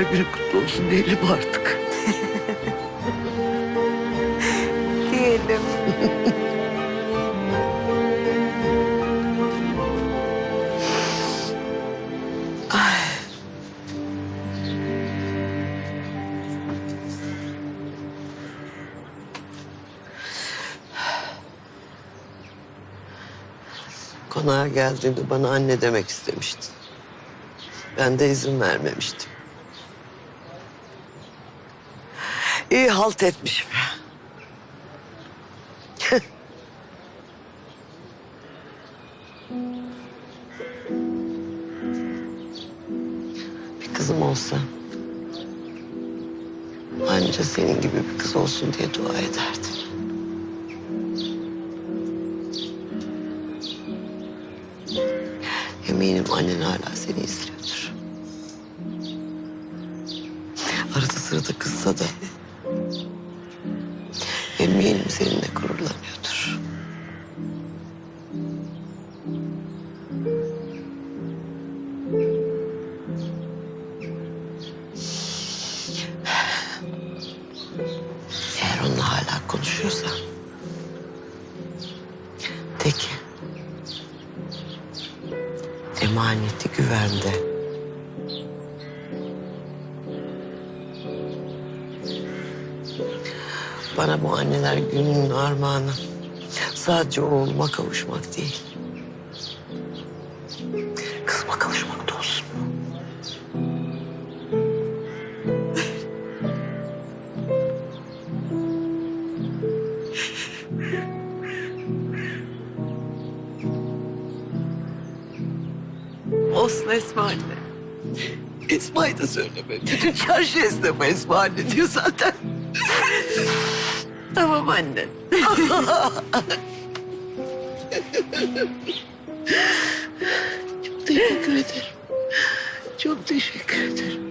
anneler günü kutlu olsun diyelim artık. Diyelim. Konağa geldiğinde bana anne demek istemiştin. Ben de izin vermemiştim. İyi halt etmişim. bir kızım olsa... ...anca senin gibi bir kız olsun diye dua ederdim. Eminim annen hala seni izliyordur. Arada sırada kızsa da... ...eminim seninle gururlanıyordur. Eğer onunla hala konuşuyorsan... ...de ki... Emaneti güvende. Bana bu anneler gününün armağanı sadece oğluma kavuşmak değil. Kızıma kavuşmak da olsun. Olsun Esma anne. Esma'yı da söyleme. Bütün çarşı esneme Esma anne diyor zaten. Tamam anne. Çok teşekkür ederim. Çok teşekkür ederim.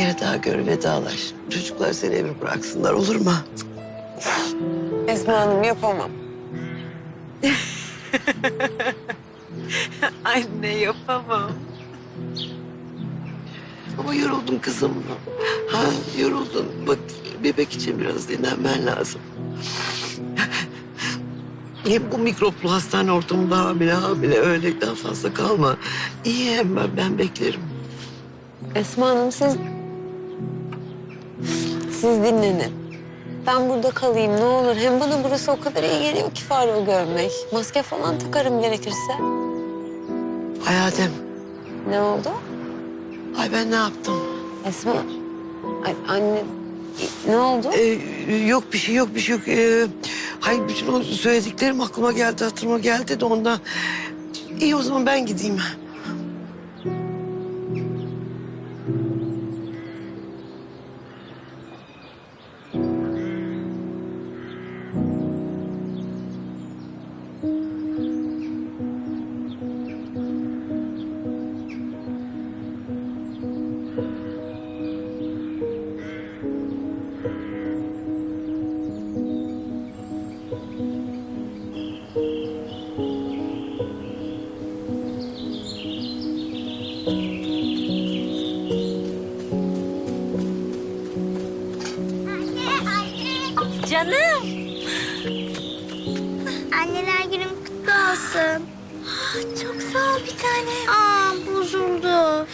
Kere daha gör vedalaş. Çocuklar seni eve bıraksınlar olur mu? Esma Hanım yapamam. Anne yapamam. Ama yoruldun kızım. Ha yoruldun. Bak bebek için biraz dinlenmen lazım. Hem bu mikroplu hastane ortamında hamile hamile öyle daha fazla kalma. İyi hem ben, ben beklerim. Esma Hanım siz... Siz dinlenin. Ben burada kalayım ne olur. Hem bana burası o kadar iyi geliyor ki Faruk'u görmek. Maske falan takarım gerekirse. Hayatım. Ne oldu? Ay ben ne yaptım? Esma... Ay, anne... Ne oldu? Ee, yok bir şey yok bir şey yok. Ee, hayır bütün o söylediklerim aklıma geldi hatırıma geldi de ondan. İyi o zaman ben gideyim. Canım. Anneler günün kutlu olsun. Çok sağ ol bir tane. Aa bozuldu.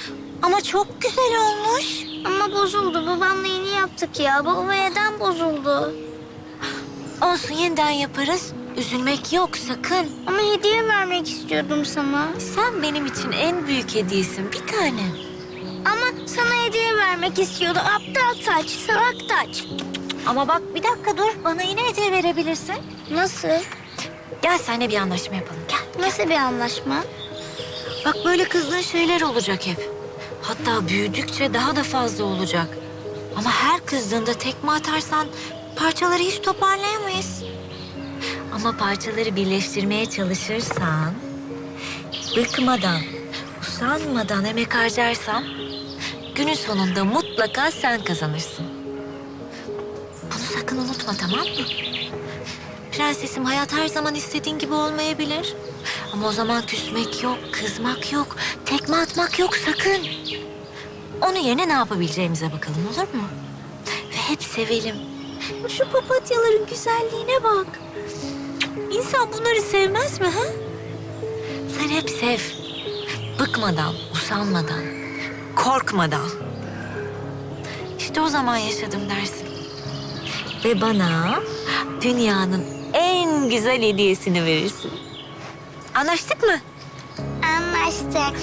Ama çok güzel olmuş. Ama bozuldu. Babamla yeni yaptık ya. Baba neden bozuldu? Olsun yeniden yaparız. Üzülmek yok sakın. Ama hediye vermek istiyordum sana. Sen benim için en büyük hediyesin bir tane. Ama sana hediye vermek istiyordu. Aptal taç, salak taç. Ama bak bir dakika dur bana yine hediye verebilirsin. Nasıl? Gel seninle bir anlaşma yapalım gel. Nasıl bir anlaşma? Bak böyle kızdığın şeyler olacak hep. Hatta büyüdükçe daha da fazla olacak. Ama her kızdığında tekme atarsan parçaları hiç toparlayamayız. Ama parçaları birleştirmeye çalışırsan, bıkmadan, usanmadan emek harcarsan, günün sonunda mutlaka sen kazanırsın. Sakın unutma tamam mı? Prensesim hayat her zaman istediğin gibi olmayabilir. Ama o zaman küsmek yok, kızmak yok, tekme atmak yok sakın. Onun yerine ne yapabileceğimize bakalım olur mu? Ve hep sevelim. Şu papatyaların güzelliğine bak. İnsan bunları sevmez mi ha? Sen hep sev. Bıkmadan, usanmadan, korkmadan. İşte o zaman yaşadım dersin. Ve bana dünyanın en güzel hediyesini verirsin. Anlaştık mı? Anlaştık.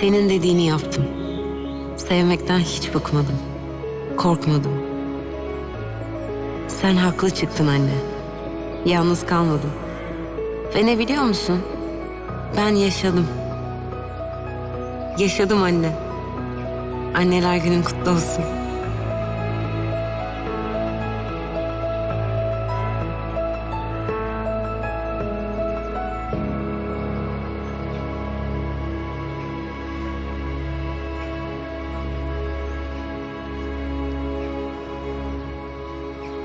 Senin dediğini yaptım. Sevmekten hiç bıkmadım. Korkmadım. Sen haklı çıktın anne. Yalnız kalmadım. Ve ne biliyor musun? Ben yaşadım. Yaşadım anne. Anneler günün kutlu olsun.